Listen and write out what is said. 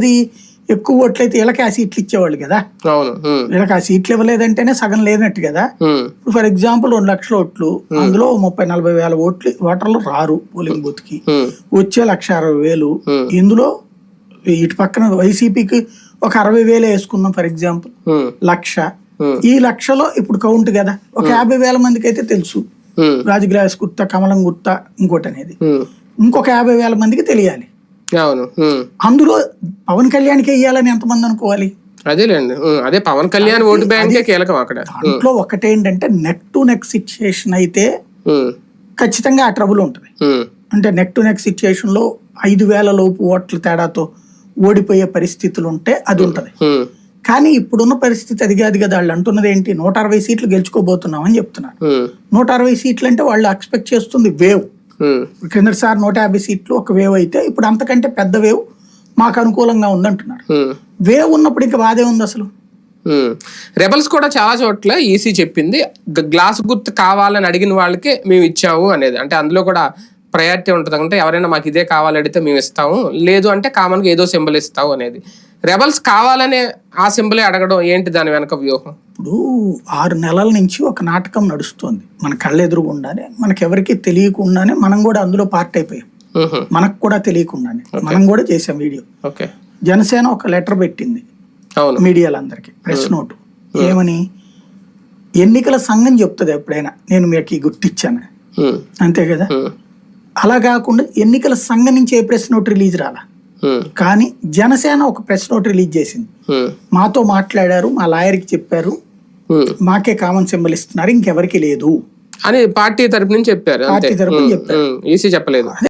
అది ఎక్కువ ఓట్లయితే వీళ్ళకి ఆ సీట్లు ఇచ్చేవాళ్ళు కదా. వీళ్ళకి ఆ సీట్లు ఇవ్వలేదంటేనే సగం లేనట్టు కదా. ఇప్పుడు ఫర్ ఎగ్జాంపుల్ రెండు లక్షల ఓట్లు అందులో ముప్పై నలభై వేల ఓట్లు ఓటర్లు రారు పోలింగ్ బూత్కి వచ్చే లక్ష అరవై వేలు. ఇందులో ఇటు పక్కన వైసీపీకి ఒక అరవై వేలు వేసుకుందాం ఫర్ ఎగ్జాంపుల్. లక్ష. ఈ లక్షలో ఇప్పుడు కౌంట్ కదా. ఒక యాభై వేల మందికి అయితే తెలుసు రాజగ్లాస్ గుర్త కమలం గుర్త ఇంకోటి అనేది ఇంకొక యాభై వేల మందికి తెలియాలి. అవును. అందులో పవన్ కళ్యాణ్కి వెయ్యాలని ఎంతమంది అనుకోవాలి? అదేలేండి. అదే పవన్ కళ్యాణ్ ఓటు బ్యాంకే కీలకం అక్కడ. దాంట్లో ఒకటేంటంటే నెక్ టు నెక్ సిచ్యుయేషన్ అయితే ఖచ్చితంగా ఆ ట్రబుల్ ఉంటుంది. అంటే నెక్ టు నెక్ సిచ్యుయేషన్లో ఐదు వేల లోపు ఓట్ల తేడాతో ఓడిపోయే పరిస్థితులు ఉంటే అది ఉంటది. కానీ ఇప్పుడున్న పరిస్థితి అది కాదు కదా. వాళ్ళు అంటున్నది ఏంటి? నూట అరవై సీట్లు గెలుచుకోబోతున్నాం అని చెప్తున్నారు నూట అరవై సీట్లు అంటే వాళ్ళు ఎక్స్పెక్ట్ చేస్తుంది వేవ్. ఉమ్, కిందసారి నూట యాభై సీట్లు ఒక వేవ్ అయితే ఇప్పుడు అంతకంటే పెద్ద వేవ్ మాకు అనుకూలంగా ఉందంటున్నారు. ఉమ్. వేవ్ ఉన్నప్పుడు ఇంకా బాధే ఉంది అసలు. రెబల్స్ కూడా చాలా చోట్ల ఈసీ చెప్పింది గ్లాస్ గుర్తు కావాలని అడిగిన వాళ్ళకే మేము ఇచ్చాము అనేది. అంటే అందులో కూడా ప్రయారిటీ ఉంటుంది. అంటే ఎవరైనా మాకు ఇదే కావాలి అడిగితే మేము ఇస్తాము. లేదు అంటే కామన్గా ఏదో సింబల్ ఇస్తాము అనేది. రెబల్స్ కావాలనే ఆ సింబలే అడగడం ఏంటి దాని వెనక వ్యూహం? ఇప్పుడు ఆరు నెలల నుంచి ఒక నాటకం నడుస్తోంది. మన కళ్ళెదురుగుండానే మనకి ఎవరికి తెలియకుండానే మనం కూడా అందులో పార్ట్ అయిపోయాం. మనకు కూడా తెలియకుండానే. మనం కూడా చేసాం వీడియో. ఓకే. జనసేన ఒక లెటర్ పెట్టింది. అవును. మీడియాలందరికీ ప్రెస్ నోటు. ఏమని? ఎన్నికల సంఘం చెప్తుంది ఎప్పుడైనా. నేను మీకు ఈ గుర్తిచ్చాను. అంతే కదా? అలా కాకుండా ఎన్నికల సంఘం నుంచి ఏ ప్రెస్ నోట్ రిలీజ్ రాలా? కానీ జనసేన ఒక ప్రెస్ నోట్ రిలీజ్ చేసింది. మాతో మాట్లాడారు మా లాయర్కి చెప్పారు. మాకే కామన్ సింబల్ ఇస్తున్నారు ఇంకెవరికి లేదు. అని పార్టీ తరపు నుంచి చెప్పారు పార్టీ తరపున చెప్పారు. ఈసీ చెప్పలేదు.